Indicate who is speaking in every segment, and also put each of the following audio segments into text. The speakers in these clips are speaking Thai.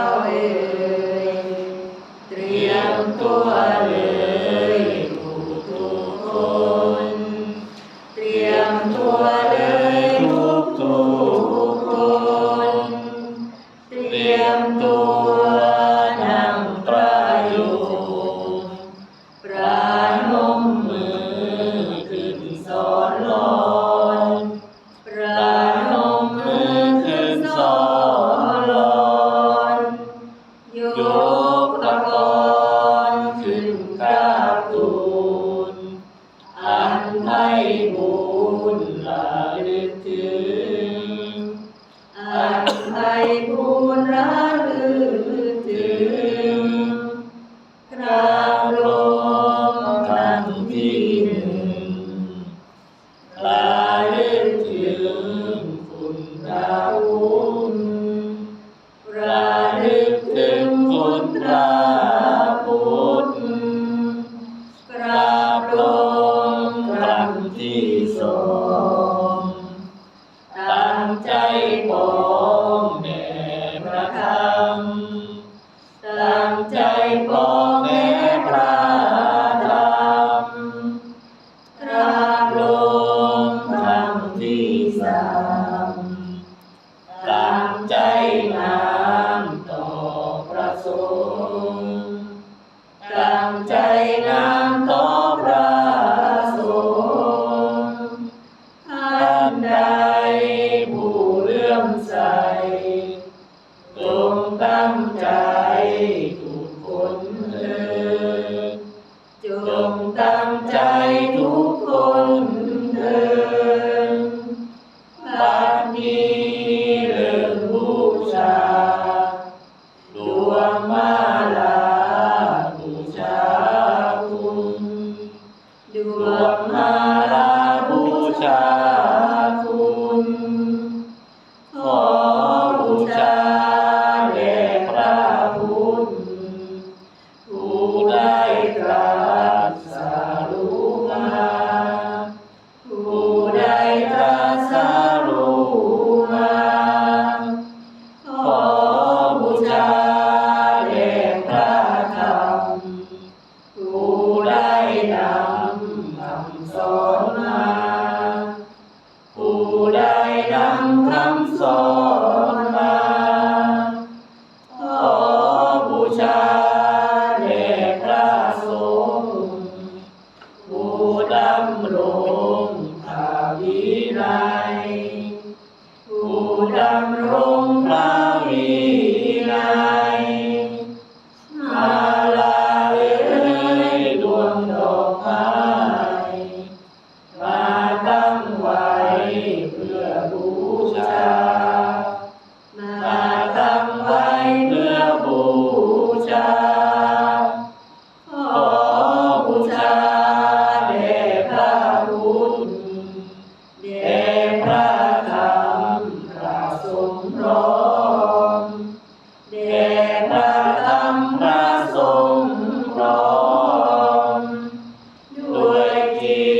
Speaker 1: Yahweh, Trianto Aleluya. I. ลังใจปองแม้ปลารำกราบลงคำที่สามตางใจนา 청하라 보자. 보자. Amen.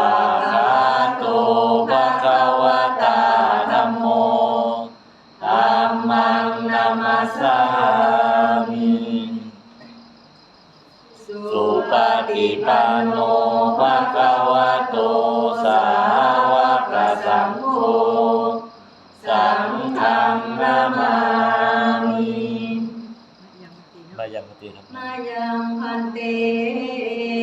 Speaker 1: ป
Speaker 2: ฏิปันโนภะคะวะโตสาวกสังโฆสังฆังนามามิมายังปฏิธรรม
Speaker 1: มายังพันเต
Speaker 2: ติ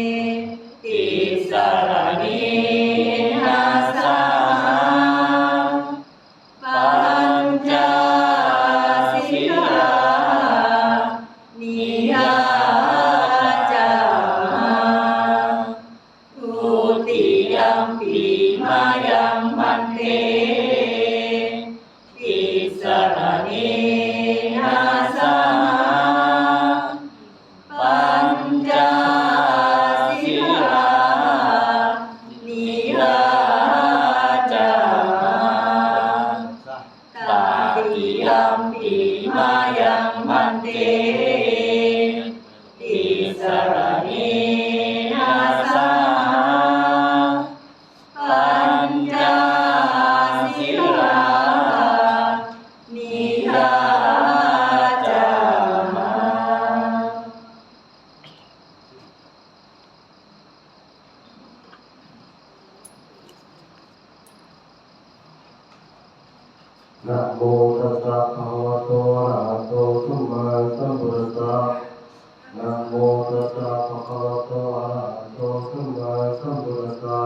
Speaker 2: นะ
Speaker 3: โมตัสสะภะคะวะโตอะระหะโตสัมมาสัมพุทธัสสะนะโมตัสสะภะคะวะโตอะระหะโตสัมมาสัมพุทธัสสะ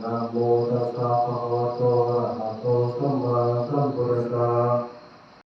Speaker 3: นะโมตัสสะภะคะวะโต